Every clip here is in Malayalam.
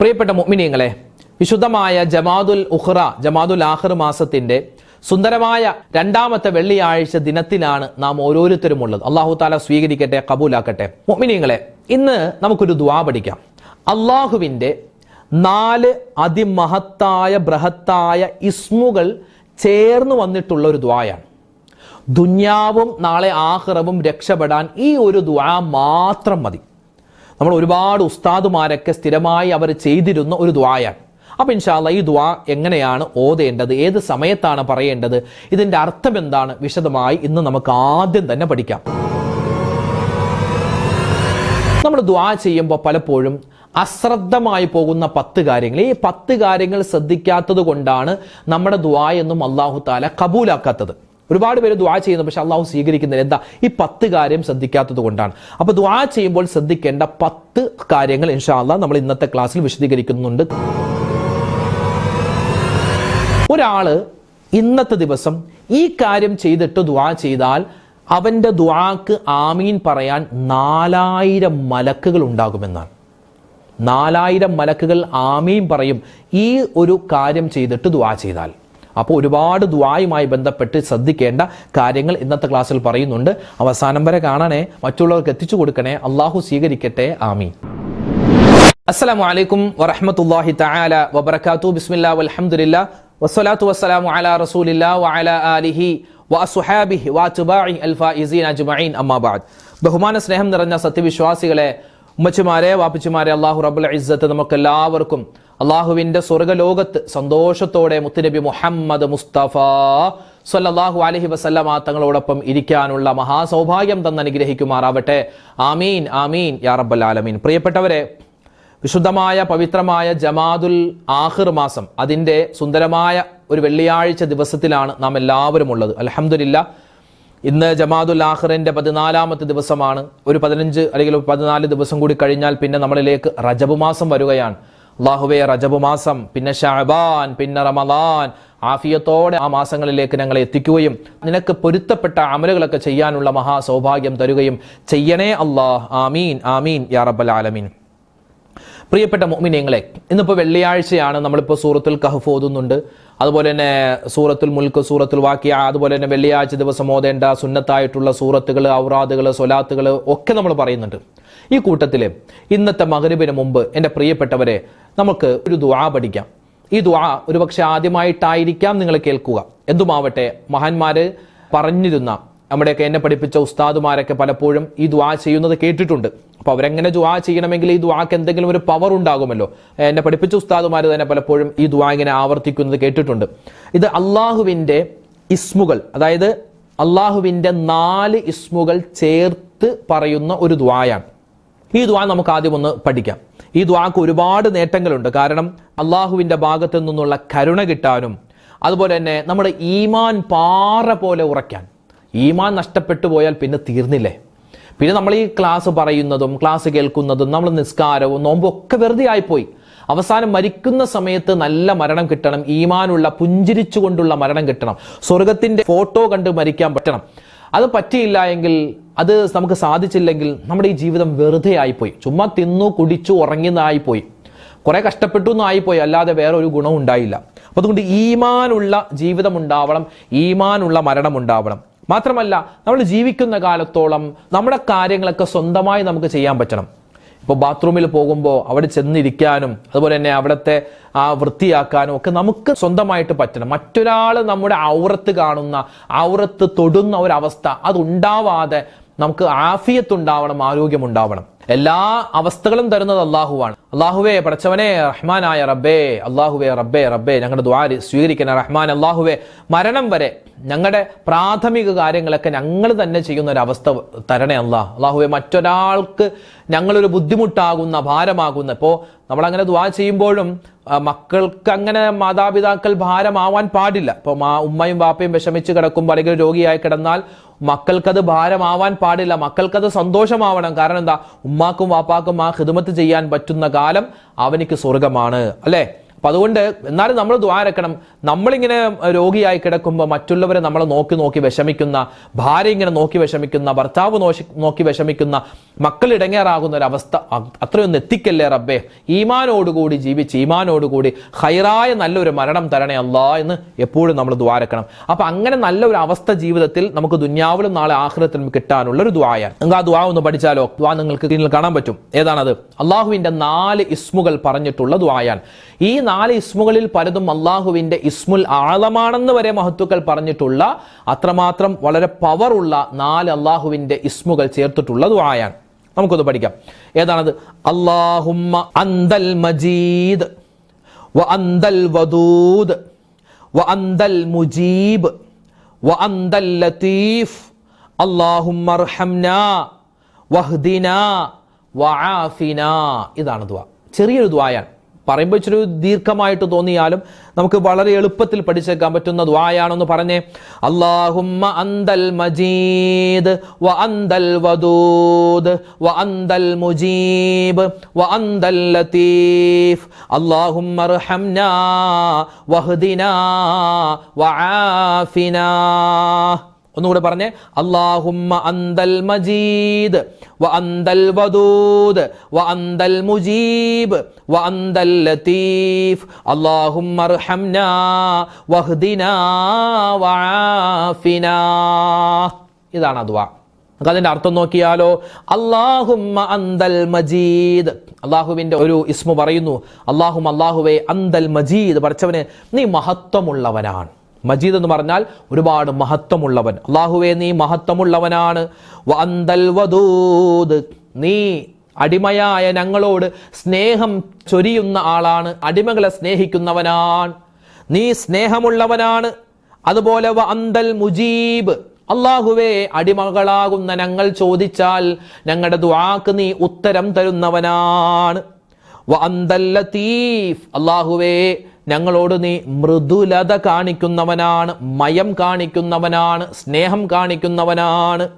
പ്രിയപ്പെട്ട മുഅ്മിനീങ്ങളെ വിശുദ്ധമായ ജമാദുൽ ഉഹ്റ ജമാദുൽ ആഹർ മാസത്തിന്റെ സുന്ദരമായ രണ്ടാമത്തെ വെള്ളിയാഴ്ച ദിനത്തിലാണ് നാം ഓരോരുത്തരും ഉള്ളത്. അള്ളാഹു താല സ്വീകരിക്കട്ടെ കബൂലാക്കട്ടെ. മുഅ്മിനീങ്ങളെ ഇന്ന് നമുക്കൊരു ദ്വാ പഠിക്കാം. അള്ളാഹുവിന്റെ നാല് അതിമഹത്തായ ബൃഹത്തായ ഇസ്മുകൾ ചേർന്ന് വന്നിട്ടുള്ള ഒരു ദ്വായാണ് ദുന്യാവും നാളെ ആഹ്റവും രക്ഷപ്പെടാൻ ഈ ഒരു ദ്വാ മാത്രം മതി. നമ്മൾ ഒരുപാട് ഉസ്താദുമാരൊക്കെ സ്ഥിരമായി അവർ ചെയ്തിരുന്ന ഒരു ദ്വായാണ് അപ്പം ഇൻഷാല്ല ഈ ദ്വാ എങ്ങനെയാണ് ഓതേണ്ടത്? ഏത് സമയത്താണ് പറയേണ്ടത്? ഇതിന്റെ അർത്ഥം എന്താണ്? വിശദമായി ഇന്ന് നമുക്ക് ആദ്യം തന്നെ പഠിക്കാം. നമ്മൾ ദ്വാ ചെയ്യുമ്പോൾ പലപ്പോഴും അശ്രദ്ധമായി പോകുന്ന പത്ത് കാര്യങ്ങൾ. ഈ പത്ത് കാര്യങ്ങൾ ശ്രദ്ധിക്കാത്തത് കൊണ്ടാണ് നമ്മുടെ ദ്വാ എന്നും അള്ളാഹു താല കബൂലാക്കാത്തത്. ഒരുപാട് പേര് ദ്വാ ചെയ്യുന്നു പക്ഷെ അള്ളാഹു സ്വീകരിക്കുന്നില്ല. എന്താ? ഈ പത്ത് കാര്യം ശ്രദ്ധിക്കാത്തത് കൊണ്ടാണ്. അപ്പൊ ദ്വാ ചെയ്യുമ്പോൾ ശ്രദ്ധിക്കേണ്ട പത്ത് കാര്യങ്ങൾ ഇൻഷാ നമ്മൾ ഇന്നത്തെ ക്ലാസ്സിൽ വിശദീകരിക്കുന്നുണ്ട്. ഒരാൾ ഇന്നത്തെ ദിവസം ഈ കാര്യം ചെയ്തിട്ട് ദ്വാ ചെയ്താൽ അവന്റെ ദ്വാക്ക് ആമീൻ പറയാൻ നാലായിരം മലക്കുകൾ ഉണ്ടാകുമെന്നാണ്. നാലായിരം മലക്കുകൾ ആമീൻ പറയും. ഈ ഒരു കാര്യം ചെയ്തിട്ട് ദ്വാ ചെയ്താൽ. അപ്പോൾ ഒരുപാട് ദ്വായുമായി ബന്ധപ്പെട്ട് ശ്രദ്ധിക്കേണ്ട കാര്യങ്ങൾ ഇന്നത്തെ ക്ലാസ്സിൽ പറയുന്നുണ്ട്. അവസാനം വരെ കാണണേ മറ്റുള്ളവർക്ക് എത്തിച്ചു കൊടുക്കണേ. അള്ളാഹു സ്വീകരിക്കട്ടെ. ആമീൻ. അസ്സലാമു അലൈക്കും വറഹ്മത്തുള്ളാഹി തആല വബറകാതു ബിസ്മില്ലാ വൽഹംദുലില്ലാ. വസ്സലാത്തു വസ്സലാമു അലാ റസൂലില്ലാ വഅലാ ആലിഹി വഅസ്ഹാബിഹി വഅത്ബാഇ അൽഫായിസീൻ അജ്മഈൻ. അമ്മാ ബഅദ്. ബഹുമാന സ്നേഹം നിറഞ്ഞ സത്യവിശ്വാസികളെ ഉമ്മച്ചിമാരെ വാപ്പച്ചിമാരെ അള്ളാഹു റബ്ബുൽ ഇസ്സത്ത് നമുക്കെല്ലാവർക്കും അള്ളാഹുവിന്റെ സ്വർഗലോകത്ത് സന്തോഷത്തോടെ മുത്തുനബി മുഹമ്മദ് മുസ്തഫ സല്ലാഹു അലഹി വസല്ലമ തങ്ങളോടൊപ്പം ഇരിക്കാനുള്ള മഹാസൗഭാഗ്യം തന്ന് അനുഗ്രഹിക്കുമാറാവട്ടെ. ആമീൻ ആമീൻ യാ റബ്ബൽ ആലമീൻ. പ്രിയപ്പെട്ടവരെ വിശുദ്ധമായ പവിത്രമായ ജമാദുൽ ആഹിർ മാസം അതിന്റെ സുന്ദരമായ ഒരു വെള്ളിയാഴ്ച ദിവസത്തിലാണ് നാം എല്ലാവരും ഉള്ളത്. അലഹമില്ല ഇന്ന് ജമാദുൽ ആഹിറിന്റെ പതിനാലാമത്തെ ദിവസമാണ്. ഒരു പതിനഞ്ച് അല്ലെങ്കിൽ പതിനാല് ദിവസം കൂടി കഴിഞ്ഞാൽ പിന്നെ നമ്മളിലേക്ക് റജബ് മാസം വരികയാണ്. അള്ളാഹുവെ റജബ് മാസം പിന്നെ ഷാബാൻ പിന്നെ റമദാൻ. ആഫിയത്തോടെ ആ മാസങ്ങളിലേക്ക് ഞങ്ങളെ എത്തിക്കുകയും നിനക്ക് പൊരുത്തപ്പെട്ട അമലുകളൊക്കെ ചെയ്യാനുള്ള മഹാ സൗഭാഗ്യം തരുകയും ചെയ്യണേ അള്ളാഹ് ആമീൻ ആമീൻ യാ റബ്ബൽ ആലമീൻ. പ്രിയപ്പെട്ട മോമിനിയങ്ങളെ ഇന്നിപ്പോൾ വെള്ളിയാഴ്ചയാണ് നമ്മളിപ്പോൾ സൂറത്തുൽ കഹഫ് ഓതുന്നുണ്ട്. അതുപോലെ തന്നെ സൂറത്തുൽ മുൽക്ക് സൂറത്തുൽ വാക്കിയ അതുപോലെ തന്നെ വെള്ളിയാഴ്ച ദിവസം ഓതേണ്ട സുന്നത്തായിട്ടുള്ള സൂറത്തുകൾ ഔറാദുകൾ സൊലാത്തുകൾ ഒക്കെ നമ്മൾ പറയുന്നുണ്ട്. ഈ കൂട്ടത്തിൽ ഇന്നത്തെ മകരുവിന് മുമ്പ് എന്റെ പ്രിയപ്പെട്ടവരെ നമുക്ക് ഒരു ദുആ പഠിക്കാം. ഈ ദുആ ഒരുപക്ഷെ ആദ്യമായിട്ടായിരിക്കാം നിങ്ങൾ കേൾക്കുക. എന്തുമാവട്ടെ മഹാന്മാര് പറഞ്ഞിരുന്ന നമ്മുടെയൊക്കെ എന്നെ പഠിപ്പിച്ച ഉസ്താദുമാരൊക്കെ പലപ്പോഴും ഈ ദുആ ചെയ്യുന്നത് കേട്ടിട്ടുണ്ട്. അപ്പോൾ അവരെങ്ങനെ ദുആ ചെയ്യണമെങ്കിൽ ഈ ദുആക്ക് എന്തെങ്കിലും ഒരു പവർ ഉണ്ടാകുമല്ലോ? എന്നെ പഠിപ്പിച്ച ഉസ്താദുമാർ തന്നെ പലപ്പോഴും ഈ ദുആ ഇങ്ങനെ ആവർത്തിക്കുന്നത് കേട്ടിട്ടുണ്ട്. ഇത് അള്ളാഹുവിന്റെ ഇസ്മുകൾ അതായത് അള്ളാഹുവിന്റെ നാല് ഇസ്മുകൾ ചേർത്ത് പറയുന്ന ഒരു ദ്വായാണ് ഈ ദ്വാ നമുക്ക് ആദ്യം ഒന്ന് പഠിക്കാം. ഈ ദ്വാക്ക് ഒരുപാട് നേട്ടങ്ങളുണ്ട്. കാരണം അള്ളാഹുവിന്റെ ഭാഗത്തു നിന്നുള്ള കരുണ കിട്ടാനും അതുപോലെ തന്നെ നമ്മുടെ ഈമാൻ പാറ പോലെ ഉറയ്ക്കാൻ. ഈമാൻ നഷ്ടപ്പെട്ടു പോയാൽ പിന്നെ തീർന്നില്ലേ? പിന്നെ നമ്മൾ ഈ ക്ലാസ് പറയുന്നതും ക്ലാസ് കേൾക്കുന്നതും നമ്മൾ നിസ്കാരവും നോമ്പും ഒക്കെ വെറുതെ ആയിപ്പോയി. അവസാനം മരിക്കുന്ന സമയത്ത് നല്ല മരണം കിട്ടണം. ഈമാനുള്ള പുഞ്ചിരിച്ചുകൊണ്ടുള്ള മരണം കിട്ടണം. സ്വർഗത്തിന്റെ ഫോട്ടോ കണ്ട് മരിക്കാൻ പറ്റണം. അത് പറ്റിയില്ല എങ്കിൽ അത് നമുക്ക് സാധിച്ചില്ലെങ്കിൽ നമ്മുടെ ഈ ജീവിതം വെറുതെ ആയിപ്പോയി. ചുമ്മാ തിന്നു കുടിച്ചു ഉറങ്ങിയതായിപ്പോയി. കുറെ കഷ്ടപ്പെട്ടു എന്നായിപ്പോയി. അല്ലാതെ വേറെ ഒരു ഗുണവും ഉണ്ടായില്ല. അപ്പൊ അതുകൊണ്ട് ഈമാനുള്ള ജീവിതം ഉണ്ടാവണം ഈമാനുള്ള മരണം ഉണ്ടാവണം. മാത്രമല്ല നമ്മൾ ജീവിക്കുന്ന കാലത്തോളം നമ്മുടെ കാര്യങ്ങളൊക്കെ സ്വന്തമായി നമുക്ക് ചെയ്യാൻ പറ്റണം. ഇപ്പോൾ ബാത്റൂമിൽ പോകുമ്പോൾ അവിടെ ചെന്നിരിക്കാനും അതുപോലെ തന്നെ അവിടുത്തെ ആ വൃത്തിയാക്കാനും ഒക്കെ നമുക്ക് സ്വന്തമായിട്ട് പറ്റണം. മറ്റൊരാൾ നമ്മുടെ ഔറത്ത് കാണുന്ന ഔറത്ത് തൊടുന്ന ഒരവസ്ഥ അതുണ്ടാവാതെ നമുക്ക് ആഫിയത്തുണ്ടാവണം ആരോഗ്യം ഉണ്ടാവണം എല്ലാ അവസ്ഥകളും തരുന്നത് അള്ളാഹുവാണ്. അള്ളാഹുവേ പടച്ചവനെ റഹ്മാനായ റബ്ബേ അള്ളാഹുവേ റബ്ബേ റബ്ബേ ഞങ്ങളുടെ ദ്വാരി സ്വീകരിക്കുന്ന റഹ്മാൻ അള്ളാഹുവേ. മരണം വരെ ഞങ്ങളുടെ പ്രാഥമിക കാര്യങ്ങളൊക്കെ ഞങ്ങൾ തന്നെ ചെയ്യുന്ന ഒരു അവസ്ഥ തരണേ അള്ളാഹ്. അള്ളാഹുവെ മറ്റൊരാൾക്ക് ഞങ്ങളൊരു ബുദ്ധിമുട്ടാകുന്ന ഭാരമാകുന്ന ഇപ്പോൾ നമ്മളങ്ങനെ ദ്വാ ചെയ്യുമ്പോഴും മക്കൾക്ക് അങ്ങനെ മാതാപിതാക്കൾ ഭാരമാവാൻ പാടില്ല. ഇപ്പോൾ മാ ഉമ്മയും വാപ്പയും വിഷമിച്ച് കിടക്കുമ്പോൾ അല്ലെങ്കിൽ രോഗിയായി കിടന്നാൽ മക്കൾക്കത് ഭാരമാവാൻ പാടില്ല മക്കൾക്കത് സന്തോഷമാവണം. കാരണം എന്താ? ഉമ്മാക്കും വാപ്പാക്കും ആ ഹിദമത്ത് ചെയ്യാൻ പറ്റുന്ന കാലം അവനിക്ക് സ്വർഗമാണ് അല്ലേ? അപ്പം അതുകൊണ്ട് എന്നാലും നമ്മൾ ദ്വാരക്കണം നമ്മളിങ്ങനെ രോഗിയായി കിടക്കുമ്പോൾ മറ്റുള്ളവരെ നമ്മൾ നോക്കി നോക്കി വിഷമിക്കുന്ന ഭാര്യ ഇങ്ങനെ നോക്കി വിഷമിക്കുന്ന ഭർത്താവ് നോക്കി നോക്കി വിഷമിക്കുന്ന മക്കൾ ഇടങ്ങേറാകുന്ന ഒരു അവസ്ഥ അത്രയൊന്നും എത്തിക്കല്ലേ റബ്ബേ. ഈമാനോടുകൂടി ജീവിച്ച് ഈമാനോടുകൂടി ഹൈറായ നല്ലൊരു മരണം തരണേ അല്ലാ എന്ന് എപ്പോഴും നമ്മൾ ദ്വാരക്കണം അപ്പൊ അങ്ങനെ നല്ലൊരു അവസ്ഥ ജീവിതത്തിൽ നമുക്ക് ദുന്യാവിലും നാളെ ആഹ്ലത്തിനും കിട്ടാനുള്ള ഒരു ദ്വായാണ്. നിങ്ങൾ ആ ദ്വാ ഒന്ന് പഠിച്ചാലോ? ദ്വാ നിങ്ങൾക്ക് കാണാൻ പറ്റും. ഏതാണത്? അള്ളാഹുവിന്റെ നാല് ഇസ്മുകൾ പറഞ്ഞിട്ടുള്ള ദ്വായാണ്. ഈ നാല് ഇസ്മുകളിൽ പലതും അള്ളാഹുവിന്റെ ഇസ്മുൽ ആളമാണെന്ന് വരെ മഹത്തുക്കൾ പറഞ്ഞിട്ടുള്ള അത്രമാത്രം വളരെ പവറുള്ള നാല് അള്ളാഹുവിന്റെ ഇസ്മുകൾ ചേർത്തിട്ടുള്ള ദുആയാണ്. നമുക്കൊന്ന് പഠിക്കാം. ഏതാണത്? അള്ളാഹുമ്മ അന്തൽ മജീദ് വ അന്തൽ വദൂദ് വ അന്തൽ മുജീബ് വ അന്തൽ ലത്തീഫ്. അള്ളാഹുമ്മ അർഹംനാ വഹ്ദിനാ വആഫിനാ ഇതാണ് ദുആ. ചെറിയൊരു ദ്വായാണ് പറയുമ്പോൾ ഇച്ചിരി ദീർഘമായിട്ട് തോന്നിയാലും നമുക്ക് വളരെ എളുപ്പത്തിൽ പഠിച്ചേക്കാൻ പറ്റുന്ന ദ്വായാണെന്ന് പറഞ്ഞേ. അള്ളാഹുമ്മ അന്തൽ മജീദ് വ അന്തൽ വദൂദ് വ അന്തൽ മുജീബ് വ അന്തൽ ലത്തീഫ് അള്ളാഹുമ്മ അർഹംനാ വഹ്ദിനാ വആഫിനാ ഒന്നുകൂടെ പറഞ്ഞേ. അള്ളാഹുമ്മ അന്തൽ മജീദ് വ അന്തൽ വദൂദ് വ അന്തൽ മുജീബ് വ അന്തൽ ലത്തീഫ് അള്ളാഹുമ്മ അർഹംനാ വഹ്ദിനാ വആഫിനാ. ഇതാണ് അദ്വാ. നമുക്ക് അതിന്റെ അർത്ഥം നോക്കിയാലോ. അള്ളാഹുമ്മ അന്തൽ മജീദ്. അള്ളാഹുവിന്റെ ഒരു ഇസ്മു പറയുന്നു. അള്ളാഹും അള്ളാഹുവെ അന്തൽ മജീദ്. പഠിച്ചവന് നീ മഹത്വമുള്ളവനാണ്. മജീദ് എന്ന് പറഞ്ഞാൽ ഒരുപാട് മഹത്വമുള്ളവൻ. അള്ളാഹുവെ നീ മഹത്വമുള്ളവനാണ്. നീ അടിമയായ ഞങ്ങളോട് സ്നേഹം ചൊരിയുന്ന ആളാണ്. അടിമകളെ സ്നേഹിക്കുന്നവനാണ്. നീ സ്നേഹമുള്ളവനാണ്. അതുപോലെ അന്തൽ മുജീബ്. അള്ളാഹുവേ അടിമകളാകുന്ന ഞങ്ങൾ ചോദിച്ചാൽ ഞങ്ങളുടെ ദുആക്ക് നീ ഉത്തരം തരുന്നവനാണ്. അന്തൽ ലത്തീഫ്. അള്ളാഹുവേ ഞങ്ങളോട് നീ മൃദുലത കാണിക്കുന്നവനാണ് മയം കാണിക്കുന്നവനാണ് സ്നേഹം കാണിക്കുന്നവനാണ്.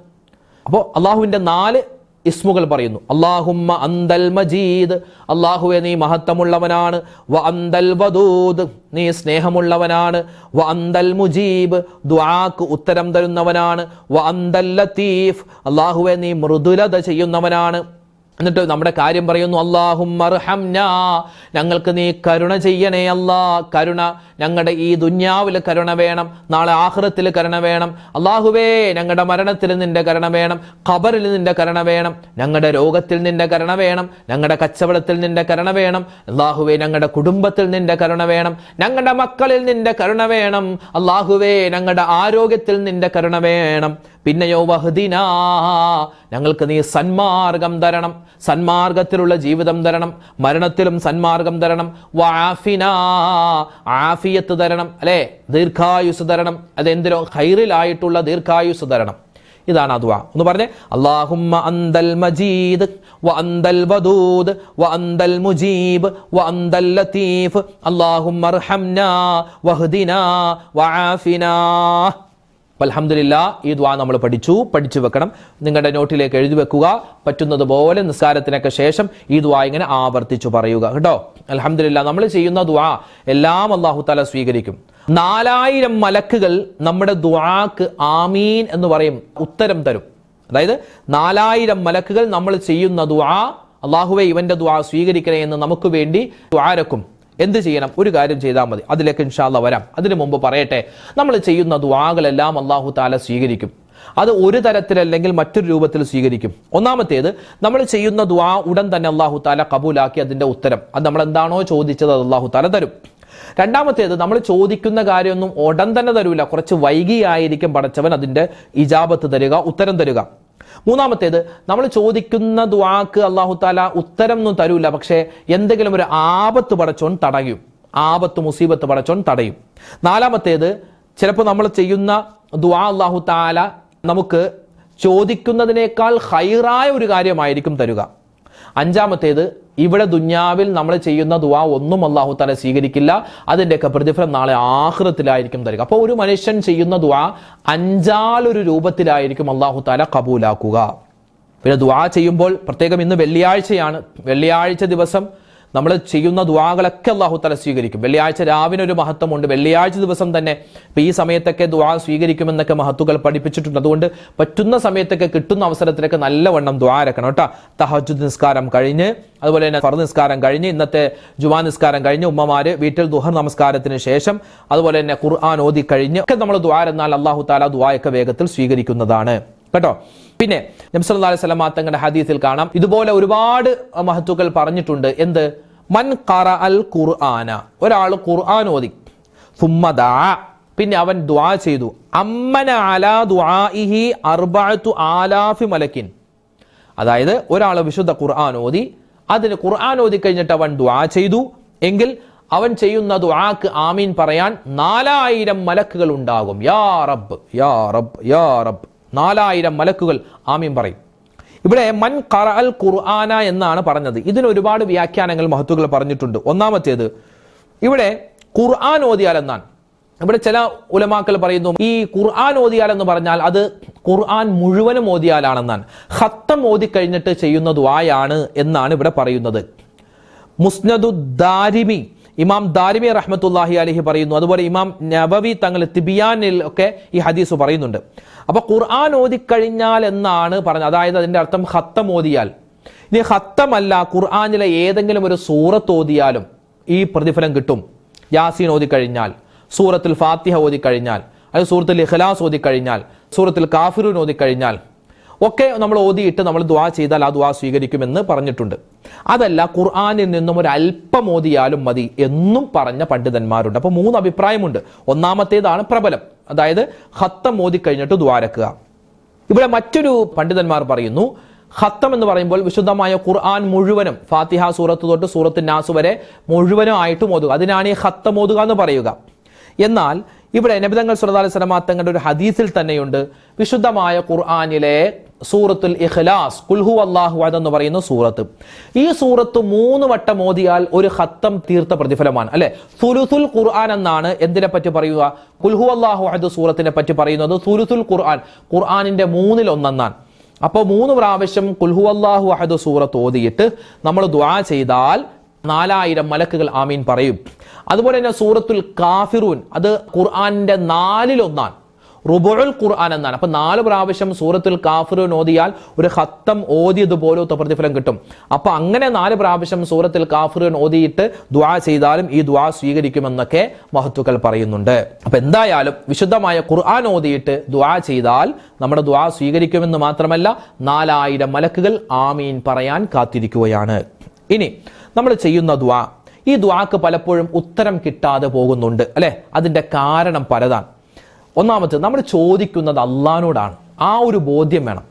അപ്പോൾ അള്ളാഹുവിന്റെ നാല് ഇസ്മുകൾ പറയുന്നു. അള്ളാഹുമ്മ അന്തൽ മജീദ് അള്ളാഹുവെ നീ മഹത്വമുള്ളവനാണ്. വ അന്തൽ വദൂദ് നീ സ്നേഹമുള്ളവനാണ്. വ അന്തൽ മുജീബ് ദ്വാക്ക് ഉത്തരം തരുന്നവനാണ്. വ അന്തൽ ലത്തീഫ് അള്ളാഹുവെ നീ മൃദുലത ചെയ്യുന്നവനാണ്. എന്നിട്ട് നമ്മുടെ കാര്യം പറയുന്നു അള്ളാഹും ഞങ്ങൾക്ക് നീ കരുണ ചെയ്യണേ അല്ലാ കരുണ ഞങ്ങളുടെ ഈ ദുന്യാവിൽ കരുണ വേണം നാളെ ആഹ്റത്തിൽ കരുണ വേണം അള്ളാഹുവേ ഞങ്ങളുടെ മരണത്തിൽ നിന്റെ കരുണ വേണം ഖബറിൽ നിന്റെ കരുണ വേണം ഞങ്ങളുടെ രോഗത്തിൽ നിന്റെ കരുണ വേണം ഞങ്ങളുടെ കച്ചവടത്തിൽ നിന്റെ കരുണ വേണം അള്ളാഹുവേ ഞങ്ങളുടെ കുടുംബത്തിൽ നിന്റെ കരുണ വേണം ഞങ്ങളുടെ മക്കളിൽ നിന്റെ കരുണ വേണം അള്ളാഹുവേ ഞങ്ങളുടെ ആരോഗ്യത്തിൽ നിന്റെ കരുണ വേണം. പിന്നെയോ വഹദിനാ ഞങ്ങൾക്ക് നീ സന്മാർഗം തരണം സന്മാർഗത്തിലുള്ള ജീവിതം തരണം മരണത്തിലും സന്മാർഗം തരണം വാഫിനാ ആഫിയത്ത് തരണം അല്ലേ? ദീർഘായുസ് തരണം അതെന്തിനോ ഹൈറിലായിട്ടുള്ള ദീർഘായുസ് തരണം. ഇതാണ് അദ്വ. ഒന്ന് പറഞ്ഞേ അള്ളാഹുമ്മ അന്തൽ മജീദ് വ അന്തൽ വദൂദ് വ അന്തൽ മുജീബ് വ അന്തൽ ലത്തീഫ് അള്ളാഹുമ്മ വഹദിന വആഫിനാ. അലഹമില്ല ഈ ദ്വാ നമ്മൾ പഠിച്ചു പഠിച്ചു വെക്കണം. നിങ്ങളുടെ നോട്ടിലേക്ക് എഴുതി വെക്കുക. പറ്റുന്നത് പോലെ നിസ്കാരത്തിനൊക്കെ ശേഷം ഈ ദ്വാ ഇങ്ങനെ ആവർത്തിച്ചു പറയുക. കേട്ടോ? അലഹമില്ല നമ്മൾ ചെയ്യുന്ന ദ്വാ എല്ലാം അള്ളാഹു താല സ്വീകരിക്കും. നാലായിരം മലക്കുകൾ നമ്മുടെ ദ്വാക്ക് ആമീൻ എന്ന് പറയും ഉത്തരം തരും. അതായത് നാലായിരം മലക്കുകൾ നമ്മൾ ചെയ്യുന്ന ദ്വാ അള്ളാഹുവെ ഇവന്റെ ദ്വാ സ്വീകരിക്കണേ എന്ന് നമുക്ക് വേണ്ടി ദ്വാരക്കും എന്ത് ചെയ്യണം? ഒരു കാര്യം ചെയ്താൽ മതി. അതിലേക്ക് ഇൻഷാല്ല വരാം. അതിനു മുമ്പ് പറയട്ടെ നമ്മൾ ചെയ്യുന്ന ദ്വാകളെല്ലാം അള്ളാഹു താല സ്വീകരിക്കും. അത് ഒരു തരത്തിലല്ലെങ്കിൽ മറ്റൊരു രൂപത്തിൽ സ്വീകരിക്കും. ഒന്നാമത്തേത് നമ്മൾ ചെയ്യുന്ന ദ്വാ ഉടൻ തന്നെ അള്ളാഹു താല കബൂലാക്കി അതിന്റെ ഉത്തരം. അത് നമ്മൾ എന്താണോ ചോദിച്ചത് അത് അള്ളാഹു താല തരും. രണ്ടാമത്തേത് നമ്മൾ ചോദിക്കുന്ന കാര്യമൊന്നും ഉടൻ തന്നെ തരൂല. കുറച്ച് വൈകിയായിരിക്കും പടച്ചവൻ അതിന്റെ ഇജാബത്ത് തരിക ഉത്തരം തരിക. മൂന്നാമത്തേത് നമ്മൾ ചോദിക്കുന്ന ദ്വാക്ക് അള്ളാഹു താല ഉത്തരം ഒന്നും തരൂല പക്ഷേ എന്തെങ്കിലും ഒരു ആപത്ത് പടച്ചോൻ തടയും. ആപത്ത് മുസീബത്ത് പടച്ചോൻ തടയും. നാലാമത്തേത് ചിലപ്പോൾ നമ്മൾ ചെയ്യുന്ന ദ്വാ അള്ളാഹു താല നമുക്ക് ചോദിക്കുന്നതിനേക്കാൾ ഹൈറായ ഒരു കാര്യമായിരിക്കും തരുക. അഞ്ചാമത്തേത് ഇവിടെ ദുന്യാവിൽ നമ്മൾ ചെയ്യുന്ന ദുവാ ഒന്നും അള്ളാഹു താല സ്വീകരിക്കില്ല. അതിന്റെയൊക്കെ പ്രതിഫലം നാളെ ആഹൃത്തിലായിരിക്കും തരിക. അപ്പോൾ ഒരു മനുഷ്യൻ ചെയ്യുന്ന ദുവാ അഞ്ചാലൊരു രൂപത്തിലായിരിക്കും അള്ളാഹു താല കബൂലാക്കുക. പിന്നെ ദുവാ ചെയ്യുമ്പോൾ പ്രത്യേകം ഇന്ന് വെള്ളിയാഴ്ചയാണ്. വെള്ളിയാഴ്ച ദിവസം നമ്മൾ ചെയ്യുന്ന ദ്വാകളൊക്കെ അള്ളാഹു തല സ്വീകരിക്കും. വെള്ളിയാഴ്ച രാവിലെ ഒരു മഹത്വമുണ്ട്. വെള്ളിയാഴ്ച ദിവസം തന്നെ ഇപ്പം ഈ സമയത്തൊക്കെ ദ്വാ സ്വീകരിക്കുമെന്നൊക്കെ മഹത്തുകൾ പഠിപ്പിച്ചിട്ടുണ്ട്. അതുകൊണ്ട് പറ്റുന്ന സമയത്തൊക്കെ കിട്ടുന്ന അവസരത്തിലൊക്കെ നല്ലവണ്ണം ദ്വാ ദ്വാരക്കണം കേട്ടോ. തഹജുദ് നിസ്കാരം കഴിഞ്ഞ് അതുപോലെ തന്നെ ഫർ നിസ്കാരം കഴിഞ്ഞ് ഇന്നത്തെ ജുമാ നിസ്കാരം കഴിഞ്ഞ് ഉമ്മമാര് വീട്ടിൽ ദുഹർ നമസ്കാരത്തിന് ശേഷം അതുപോലെ തന്നെ ഖുർആൻ ഓതി കഴിഞ്ഞ് ഒക്കെ നമ്മൾ ദ്വാരെന്നാൽ അള്ളാഹു താല ദ്വായൊക്കെ വേഗത്തിൽ സ്വീകരിക്കുന്നതാണ്. കേട്ടോ? പിന്നെ നബ്സല്ലാ അലൈഹി തങ്ങളുടെ ഹദീസിൽ കാണാം. ഇതുപോലെ ഒരുപാട് മഹത്തുക്കൾ പറഞ്ഞിട്ടുണ്ട്. എന്ത്? മൻ ഖറ അൽ ഖുർആന. ഒരാൾ ഖുർആൻ ഓതി. സുമ്മദാ പിന്നെ അവൻ ദ്വാ ചെയ്തു. അമ്മന അലാ ആലാഫി മലക്കിൻ. അതായത് ഒരാൾ വിശുദ്ധ ഖുർആൻ ഓതി. അതിന് ഖുർആൻ ഓതി കഴിഞ്ഞിട്ട് അവൻ ദ്വാ ചെയ്തു. എങ്കിൽ അവൻ ചെയ്യുന്ന ദ്വാക്ക് ആമീൻ പറയാൻ നാലായിരം മലക്കുകൾ ഉണ്ടാകും. യാ റബ്ബ് യാ റബ്ബ് യാ റബ്ബ്. നാലായിരം മലക്കുകൾ. ആമീൻ പറയും. ഇവിടെ മൻ ഖറ അൽ ഖുർആന എന്നാണ് പറഞ്ഞത്. ഇതിന് ഒരുപാട് വ്യാഖ്യാനങ്ങൾ മഹത്തുക്കൾ പറഞ്ഞിട്ടുണ്ട്. ഒന്നാമത്തേത് ഇവിടെ ഖുർആൻ ഓതിയാൽ എന്നാണ്. ഇവിടെ ചില ഉലമാക്കൾ പറയുന്നു ഈ ഖുർആൻ ഓതിയാൽ എന്ന് പറഞ്ഞാൽ അത് ഖുർആൻ മുഴുവനും ഓതിയാലാണെന്നാണ്. ഹത്തം ഓദി കഴിഞ്ഞിട്ട് ചെയ്യുന്ന ദ്വായാണ് എന്നാണ് ഇവിടെ പറയുന്നത്. മുസ്നദു ദാരിമി ഇമാം ദാരിമി റഹ്മത്തുല്ലാഹി അലഹി പറയുന്നു. അതുപോലെ ഇമാം നബവി തങ്ങൾ തിബിയാനിൽ ഒക്കെ ഈ ഹദീസ് പറയുന്നുണ്ട്. അപ്പൊ ഖുർആൻ ഓതിക്കഴിഞ്ഞാൽ എന്നാണ് പറഞ്ഞത്. അതായത് അതിന്റെ അർത്ഥം ഹത്തം ഓതിയാൽ. ഇനി ഹത്തമല്ല ഖുർആാനിലെ ഏതെങ്കിലും ഒരു സൂറത്ത് ഓതിയാലും ഈ പ്രതിഫലം കിട്ടും. യാസീൻ ഓതിക്കഴിഞ്ഞാൽ സൂറത്തിൽ ഫാത്തിഹ ഓതിക്കഴിഞ്ഞാൽ അത് സൂറത്തിൽ ഇഖ്ലാസ് ഓതിക്കഴിഞ്ഞാൽ സൂറത്തിൽ കാഫിറൂൻ ഓതിക്കഴിഞ്ഞാൽ ഒക്കെ നമ്മൾ ഓതിയിട്ട് നമ്മൾ ദ്വാ ചെയ്താൽ ആ ദ്വാ സ്വീകരിക്കുമെന്ന് പറഞ്ഞിട്ടുണ്ട്. അതല്ല ഖുർആാനിൽ നിന്നും ഒരു അല്പം ഓതിയാലും മതി എന്നും പറഞ്ഞ പണ്ഡിതന്മാരുണ്ട്. അപ്പോൾ മൂന്ന് അഭിപ്രായമുണ്ട്. ഒന്നാമത്തേതാണ് പ്രബലം. അതായത് ഹത്തം ഓതി കഴിഞ്ഞിട്ട് ദ്വാരക്കുക ഇവിടെ മറ്റൊരു പണ്ഡിതന്മാർ പറയുന്നു ഹത്തം എന്ന് പറയുമ്പോൾ വിശുദ്ധമായ ഖുർആൻ മുഴുവനും ഫാത്തിഹ സൂറത്ത് തൊട്ട് സൂറത്ത് നാസ് വരെ മുഴുവനും ആയിട്ടും ഓതുക. അതിനാണ് ഈ ഹത്തം ഓതുക എന്ന് പറയുക. എന്നാൽ ഇവിടെ നബിതങ്ങൾ സുല്ലാ അലൈഹി സ്വലമാ തങ്ങളുടെ ഒരു ഹദീസിൽ തന്നെയുണ്ട് വിശുദ്ധമായ ഖുർആാനിലെ സൂറത്തുൽ ഇഖ്ലാസ് കുൽഹു അള്ളാഹു എന്ന് പറയുന്ന സൂറത്ത്. ഈ സൂറത്ത് മൂന്ന് വട്ടം ഓതിയാൽ ഒരു ഹത്തം തീർത്ത പ്രതിഫലമാണ്. അല്ലെ? സുലുസുൽ ഖുർആൻ എന്നാണ് എന്തിനെ പറ്റി പറയുക കുൽഹു അള്ളാഹു അഹദ് സൂറത്തിനെ പറ്റി പറയുന്നത് സുലുസുൽ ഖുർആൻ. ഖുർആാനിന്റെ മൂന്നിൽ ഒന്നെന്നാണ്. അപ്പോൾ മൂന്ന് പ്രാവശ്യം കുൽഹു അള്ളാഹു അഹദ് സൂറത്ത് ഓതിയിട്ട് നമ്മൾ ദുആ ചെയ്താൽ നാലായിരം മലക്കുകൾ ആമീൻ പറയും. അതുപോലെ തന്നെ സൂറത്തുൽ കാഫിറൂൻ അത് ഖുർആാനിന്റെ നാലിലൊന്നാണ് റുബുൽ ഖുർആൻ എന്നാണ്. അപ്പൊ നാല് പ്രാവശ്യം സൂറത്തുൽ കാഫിറൂൻ ഓതിയാൽ ഒരു ഹത്തം ഓതിയതുപോലത്തെ പ്രതിഫലം കിട്ടും. അപ്പൊ അങ്ങനെ നാല് പ്രാവശ്യം സൂറത്തുൽ കാഫിറൂൻ ഓതിയിട്ട് ദ്വാ ചെയ്താലും ഈ ദ്വാ സ്വീകരിക്കുമെന്നൊക്കെ മഹത്തുക്കൾ പറയുന്നുണ്ട്. അപ്പൊ എന്തായാലും വിശുദ്ധമായ ഖുർആൻ ഓതിയിട്ട് ദ്വാ ചെയ്താൽ നമ്മുടെ ദ്വാ സ്വീകരിക്കുമെന്ന് മാത്രമല്ല നാലായിരം മലക്കുകൾ ആമീൻ പറയാൻ കാത്തിരിക്കുകയാണ്. ഇനി നമ്മൾ ചെയ്യുന്ന ദ്വാ ഈ ദ്വാക്ക് പലപ്പോഴും ഉത്തരം കിട്ടാതെ പോകുന്നുണ്ട് അല്ലെ? അതിന്റെ കാരണം പലതാണ്. ഒന്നാമത്തെ നമ്മൾ ചോദിക്കുന്നത് അള്ളഹാനോടാണ്. ആ ഒരു ബോധ്യം വേണം.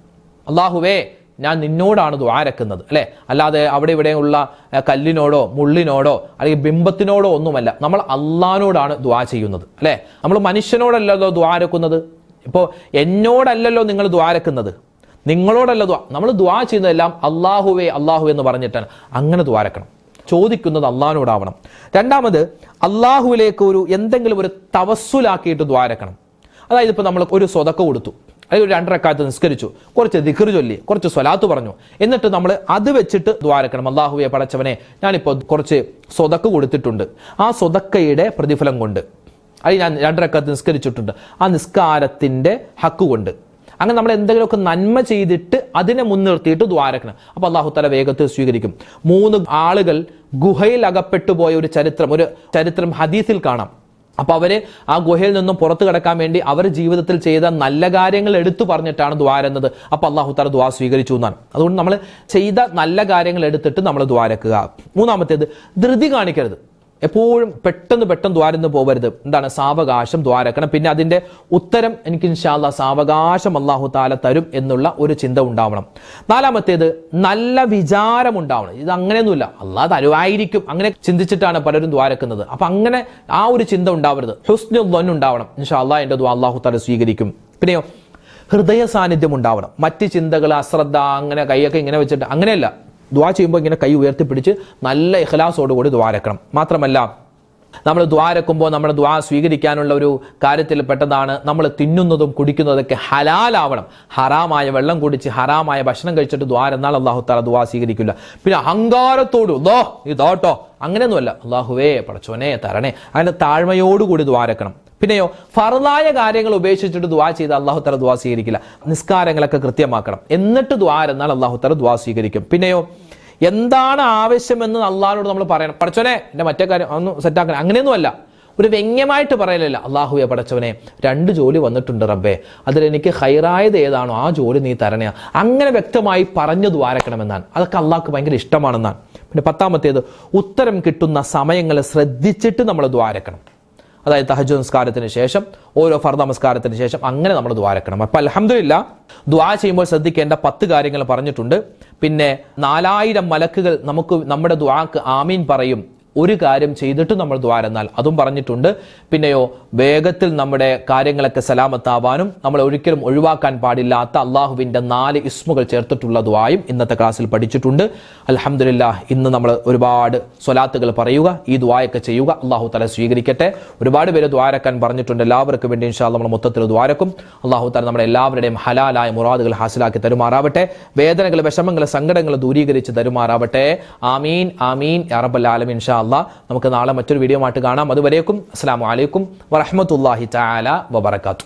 അള്ളാഹുവേ ഞാൻ നിന്നോടാണ് ദ്വാരക്കുന്നത് അല്ലെ? അല്ലാതെ അവിടെ ഇവിടെയുള്ള കല്ലിനോടോ മുള്ളിനോടോ അല്ലെങ്കിൽ ബിംബത്തിനോടോ ഒന്നുമല്ല. നമ്മൾ അള്ളഹാനോടാണ് ദ്വാ ചെയ്യുന്നത് അല്ലേ? നമ്മൾ മനുഷ്യനോടല്ലല്ലോ ദ്വാരക്കുന്നത് ഇപ്പോൾ എന്നോടല്ലല്ലോ നിങ്ങൾ ദ്വാരക്കുന്നത് നിങ്ങളോടല്ല ദ്വാ നമ്മൾ ദ്വാ ചെയ്യുന്നതെല്ലാം അള്ളാഹുവേ അള്ളാഹു എന്ന് പറഞ്ഞിട്ടാണ്. അങ്ങനെ ദ്വാരക്കണം ചോദിക്കുന്നത് അള്ളാഹിനോടാവണം. രണ്ടാമത് അള്ളാഹുവിലേക്ക് ഒരു എന്തെങ്കിലും ഒരു തവസ്സുലാക്കിയിട്ട് ദ്വാരക്കണം അതായത് ഇപ്പോൾ നമ്മൾ ഒരു സ്വതക്ക കൊടുത്തു. അല്ലെങ്കിൽ ഒരു രണ്ടരക്കാലത്ത് നിസ്കരിച്ചു. കുറച്ച് ദിഖർ ചൊല്ലി കുറച്ച് സ്വലാത്ത് പറഞ്ഞു. എന്നിട്ട് നമ്മൾ അത് വെച്ചിട്ട് ദ്വാരക്കണം. അള്ളാഹുവെ പടച്ചവനെ ഞാനിപ്പോൾ കുറച്ച് സ്വതക്ക കൊടുത്തിട്ടുണ്ട്. ആ സ്വതക്കയുടെ പ്രതിഫലം കൊണ്ട്. അല്ലെങ്കിൽ ഞാൻ രണ്ടരക്കാലത്ത് നിസ്കരിച്ചിട്ടുണ്ട്. ആ നിസ്കാരത്തിന്റെ ഹക്ക് കൊണ്ട്. അങ്ങനെ നമ്മൾ എന്തെങ്കിലുമൊക്കെ നന്മ ചെയ്തിട്ട് അതിനെ മുൻനിർത്തിയിട്ട് ദ്വാരക്കണം. അപ്പോൾ അള്ളാഹു തല വേഗത്തിൽ സ്വീകരിക്കും. മൂന്ന് ആളുകൾ ഗുഹയിൽ അകപ്പെട്ടു പോയ ഒരു ചരിത്രം ഒരു ചരിത്രം ഹദീസിൽ കാണാം. അപ്പൊ അവർ ആ ഗുഹയിൽ നിന്നും പുറത്തു കിടക്കാൻ വേണ്ടി അവർ ജീവിതത്തിൽ ചെയ്ത നല്ല കാര്യങ്ങൾ എടുത്തു പറഞ്ഞിട്ടാണ് ദ്വാര എന്നത്. അപ്പൊ അള്ളാഹു താല ദ്വാ സ്വീകരിച്ചു എന്നാണ്. അതുകൊണ്ട് നമ്മൾ ചെയ്ത നല്ല കാര്യങ്ങൾ എടുത്തിട്ട് നമ്മൾ ദ്വാരക്കുക മൂന്നാമത്തേത് ധൃതി കാണിക്കരുത്. എപ്പോഴും പെട്ടെന്ന് പെട്ടെന്ന് ദ്വാരന്ന് പോകരുത് എന്താണ്? സാവകാശം ദ്വാരക്കണം. പിന്നെ അതിന്റെ ഉത്തരം എനിക്ക് ഇൻഷാല്ല സാവകാശം അള്ളാഹു താല തരും എന്നുള്ള ഒരു ചിന്ത ഉണ്ടാവണം. നാലാമത്തേത് നല്ല വിചാരം ഉണ്ടാവണം. ഇത് അങ്ങനെയൊന്നുമില്ല. അള്ളാഹ് തരുവായിരിക്കും. അങ്ങനെ ചിന്തിച്ചിട്ടാണ് പലരും ദ്വാരക്കുന്നത്. അപ്പൊ അങ്ങനെ ആ ഒരു ചിന്ത ഉണ്ടാവരുത്. ഹുസ്നുദ്വൻ ഉണ്ടാവണം. ഇൻഷാല്ല എന്റെ ദ്വാ അള്ളാഹു താല സ്വീകരിക്കും. പിന്നെയോ ഹൃദയ സാന്നിധ്യം ഉണ്ടാവണം. മറ്റ് ചിന്തകൾ അശ്രദ്ധ അങ്ങനെ കൈയൊക്കെ ഇങ്ങനെ വെച്ചിട്ട് അങ്ങനെയല്ല. ദ്വാ ചെയ്യുമ്പോൾ ഇങ്ങനെ കൈ ഉയർത്തിപ്പിടിച്ച് നല്ല ഇഖ്ലാസോടുകൂടി ദ്വാരക്കണം മാത്രമല്ല നമ്മൾ ദ്വാരക്കുമ്പോൾ നമ്മൾ ദ്വാ സ്വീകരിക്കാനുള്ള ഒരു കാര്യത്തിൽ പെട്ടതാണ് നമ്മൾ തിന്നുന്നതും കുടിക്കുന്നതൊക്കെ ഹലാലാവണം. ഹറാമായ വെള്ളം കുടിച്ച് ഹറാമായ ഭക്ഷണം കഴിച്ചിട്ട് ദ്വാര എന്നാൽ അള്ളാഹു താല ദ്വാ സ്വീകരിക്കില്ല. പിന്നെ അഹങ്കാരത്തോട് ദോ ഇതോട്ടോ. അങ്ങനെയൊന്നുമല്ല. അള്ളാഹുവേ പടച്ചോനെ തരണേ. അതിന്റെ താഴ്മയോടുകൂടി ദ്വാരക്കണം പിന്നെയോ ഫറുതായ കാര്യങ്ങൾ ഉപേക്ഷിച്ചിട്ട് ദ്വാ ചെയ്ത് അള്ളാഹു തല ദ്വാ സ്വീകരിക്കില്ല. നിസ്കാരങ്ങളൊക്കെ കൃത്യമാക്കണം. എന്നിട്ട് ദ്വാരെന്നാൽ അള്ളാഹു തല ദ്വാ സ്വീകരിക്കും. പിന്നെയോ എന്താണ് ആവശ്യമെന്ന് അള്ളാഹിനോട് നമ്മൾ പറയണം. പഠിച്ചോനെ എന്റെ മറ്റേ കാര്യം ഒന്ന് സെറ്റാക്കണം അങ്ങനെയൊന്നുമല്ല. ഒരു വ്യംഗ്യമായിട്ട് പറയലല്ല. അള്ളാഹുവെ പടച്ചവനെ രണ്ട് ജോലി വന്നിട്ടുണ്ട് റബ്ബേ. അതിലെനിക്ക് ഹൈറായത് ഏതാണോ ആ ജോലി നീ തരണേ. അങ്ങനെ വ്യക്തമായി പറഞ്ഞു ദ്വാരക്കണമെന്നാണ് അതൊക്കെ അള്ളാഹ്ക്ക് ഭയങ്കര ഇഷ്ടമാണെന്നാണ്. പിന്നെ പത്താമത്തേത് ഉത്തരം കിട്ടുന്ന സമയങ്ങളെ ശ്രദ്ധിച്ചിട്ട് നമ്മൾ ദ്വാരക്കണം അതായത് തഹജു നമസ്കാരത്തിന് ശേഷം ഓരോ ഫർദ് നമസ്കാരത്തിന് ശേഷം അങ്ങനെ നമ്മൾ ദ്വാരക്കണം അപ്പം അലഹമില്ല ദ്വാ ചെയ്യുമ്പോൾ ശ്രദ്ധിക്കേണ്ട പത്ത് കാര്യങ്ങൾ പറഞ്ഞിട്ടുണ്ട്. പിന്നെ നാലായിരം മലക്കുകൾ നമുക്ക് നമ്മുടെ ദ്വാക്ക് ആമീൻ പറയും. ഒരു കാര്യം ചെയ്തിട്ട് നമ്മൾ ദ്വാരെന്നാൽ അതും പറഞ്ഞിട്ടുണ്ട്. പിന്നെയോ വേഗത്തിൽ നമ്മുടെ കാര്യങ്ങളൊക്കെ സലാമത്താവാനും നമ്മൾ ഒരിക്കലും ഒഴിവാക്കാൻ പാടില്ലാത്ത അള്ളാഹുവിന്റെ നാല് ഇസ്മുകൾ ചേർത്തിട്ടുള്ള ദ്വായും ഇന്നത്തെ ക്ലാസ്സിൽ പഠിച്ചിട്ടുണ്ട്. അലഹമില്ല ഇന്ന് നമ്മൾ ഒരുപാട് സ്വലാത്തുകൾ പറയുക ഈ ദ്വായൊക്കെ ചെയ്യുക. അള്ളാഹു തല സ്വീകരിക്കട്ടെ. ഒരുപാട് പേര് ദ്വാരക്കാൻ പറഞ്ഞിട്ടുണ്ട്. എല്ലാവർക്കും വേണ്ടി ഇൻഷാ നമ്മൾ മൊത്തത്തിൽ ദ്വാരക്കും. അള്ളാഹു തല നമ്മുടെ എല്ലാവരുടെയും ഹലാലായ മുറാദുകൾ ഹാസിലാക്കി തരുമാറാവട്ടെ. വേദനകൾ വിഷമങ്ങൾ സങ്കടങ്ങൾ ദൂരീകരിച്ച് തരുമാറാവട്ടെ. ആമീൻ ആമീൻ. അറബൽ ആലം ഇൻഷാ അള്ളാഹ് നമുക്ക് നാളെ മറ്റൊരു വീഡിയോ ആയിട്ട് കാണാം. അതുവരേക്കും അസ്സാം വലൈക്കും വറഹമത്തല്ലാഹി താല വബറകാതുഹു.